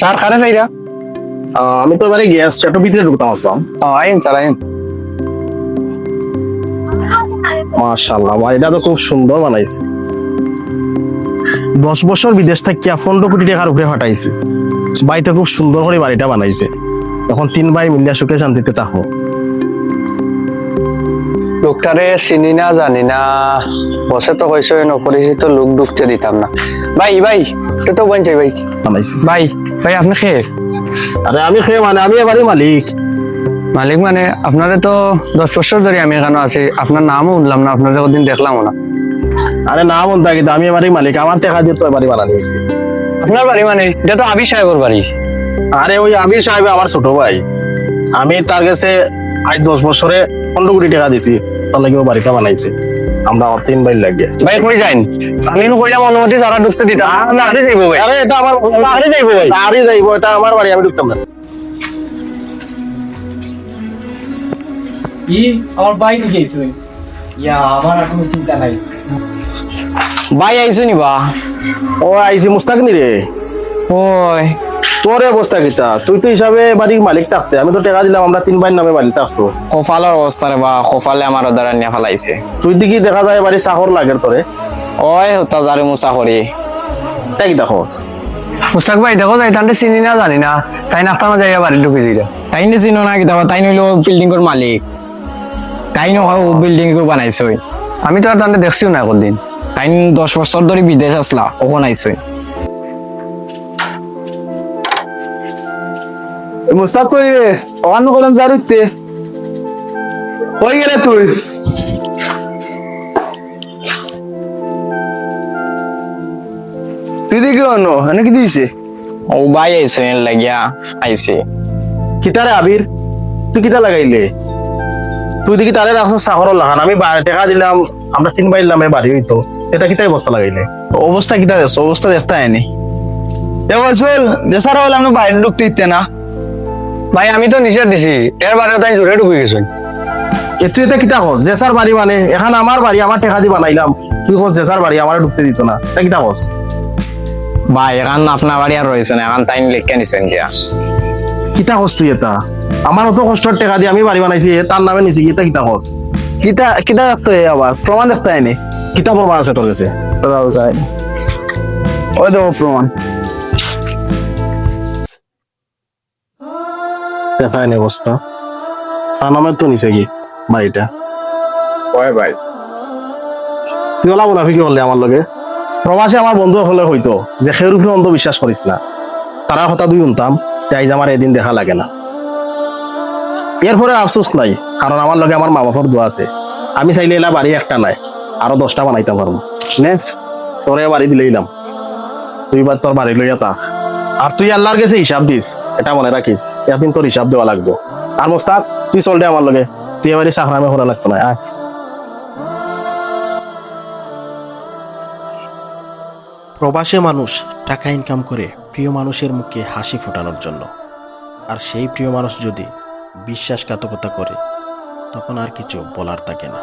Sir খারে যাইরা আমি তো এবারে গ্যাস চারটো ভিতরে ঢুকতাম আসলাম। আইন স্যার আইন। মাশাল্লাহ বাড়িটা তো খুব সুন্দর বানাইছে। দশ বছর বিদেশ থাকিয়া পনেরো কোটি টাকার উপরে ফাটাইছে বাড়িতে খুব সুন্দর করে বাড়িটা বানাইছে। এখন তিন ভাই মিলিয়া সুখে শান্তিতে থাকো। লোকটারে চিনি না জানি না। বসে তো কইছো নপরিচিত লোক ঢুকতে দিতাম না। ভাই ভাই তো তো বলছে ভাই। বানাইছে। ভাই ভাই আপনি খেয়ে আরে আমি খেয়ে মানে? আমি এবারে মালিক। মালিক মানে আপনারে তো দশ বছর ধরে আমি এখানে আছি। আপনার নামও উঠলাম না আপনার যতদিন দেখলাম না। আরে না বলতে কিন্তু আমি এবারে মালিক। আমার টাকা দিয়ে তো এবারে বানানি হয়েছে। আপনার বাড়ি মানে? এটা তো আবি সাহেবের বাড়ি। আরে ওই আমির সাহেব আমার ছোট ভাই। আমি তার কাছে আজ দশ বছরে পনেরো কোটি টাকা দিছি। তার লাগে ও বাড়িটা বানাইছে। আমরা আমার তিন ভাই লাগে। ভাই কই যাইন। আমি নো কইলাম অনুমতি যারা ঢুকতে দিতাম না আরে যাইবো ভাই। আরে এটা আমার আরে যাইবো ভাই। আরে যাইবো এটা আমার বাড়ি আমি ঢুকতাম না। ই আমার বাইরে গেছে ইয়া আমার আর কোনো চিন্তা নাই। ভাই আইছো নি বা? ও আইসি মুস্তাক নি রে। ওই। তোর অবস্থা কিতা তুই তো হিসাবে বাড়ির মালিক থাকতে। আমি তো টাকা দিলাম আমরা তিন ভাইয়ের নামে বাড়ি থাকতো কপালের অবস্থা রে বা কপালে আমার দ্বারা নিয়ে ফেলাইছে। তুই দিকে দেখা যায় বাড়ি চাকর লাগের তোরে। ওই হতা যারে মুসা করি তাই কি দেখোস মুস্তাক ভাই দেখো যাই তান্তে চিনি না জানি না। তাই নাস্তা না যাইয়া বাড়ি ঢুকেছি তাই নে চিনো না কিতাবা তাই নইলো বিল্ডিং এর মালিক। তাই নো বিল্ডিং এর বানাইছে। আমি তো আর তান্তে দেখছিও না কোনদিন তাই দশ বছর ধরে বিদেশ আসলা ওখানে আইসই মুস্তাক কই রে অন্য কলম জারুতে কই গেলে তুই। তুই দেখি অন্য? এনে কি দিয়েছে? ও ভাই আইসই লাগিয়া আইসি কিতারে আবির? তুই কিতা লাগাইলে? তুই দেখি তারে রাখছো চাকর লাগান আমি বা- টাকা দিলাম আমরা তিন ভাইয়ের নামে বাড়ি হইতো। এটা কিতাই বস্তা লাগাইলে। অবস্থা কি তার অবস্থা দেখতে হয়নি এবার চল যে সারা হলে আমরা বাইরে ঢুকতে দিতে না ভাই আমি তো নিষেধ দিছি। এর বারে তাই জোরে ঢুকে গেছি। এ এটা কিতা কস? জেসার বাড়ি মানে। এখন আমার বাড়ি আমার টাকা দিয়ে বানাইলাম। তুই কস? জেসার বাড়ি আমার ঢুকতে দিত না। তা কিতা কস? ভাই এখন আপনার বাড়ি আর রয়েছে না। এখন তাই লিখে নিছেন গিয়া কিতা কস তুই এটা? আমার অত কষ্টর টাকা দিয়ে আমি বাড়ি বানাইছি এ তার নামে নিছি। কিতা কিতা কস? কিতা কিতা দেখতে হয় আবার প্রমাণ দেখতে হয়নি কিতা প্রমাণ আছে তোর কাছে। ওই দেখো প্রমাণ দেখায় নি অবস্থা। তো নিছে কি বাড়িটা? হয় ভাই? তুই ওলা মুনাফি কি বললি আমার লগে। প্রবাসী আমার বন্ধু হলে হইতো যে করিস না। তারা দুই শুনতাম তাই যে আমার এদিন দেখা লাগে না। এরপরে আফসোস নাই কারণ আমার লগে আমার মা বাবার দোয়া আছে। আমি চাইলে এলা বাড়ি একটা নাই আরও দশটা বানাইতে পারব নে? তোরে বাড়ি দিলেইলাম তুই বার তোর বাড়ি লইয়া তা আর তুই আল্লাহর কাছে হিসাব দিস, এটা মনে রাখিস একদিন তোর হিসাব দেওয়া লাগবো। আর মোস্তাক, তুই চল আমার লগে, তুই এবারে চাকরামে হরা লাগতো না, আয়। প্রবাসে মানুষ টাকা ইনকাম করে প্রিয় মানুষের মুখে হাসি ফোটানোর জন্য। আর সেই প্রিয় মানুষ যদি বিশ্বাসঘাতকতা করে, তখন আর কিছু বলার থাকে না।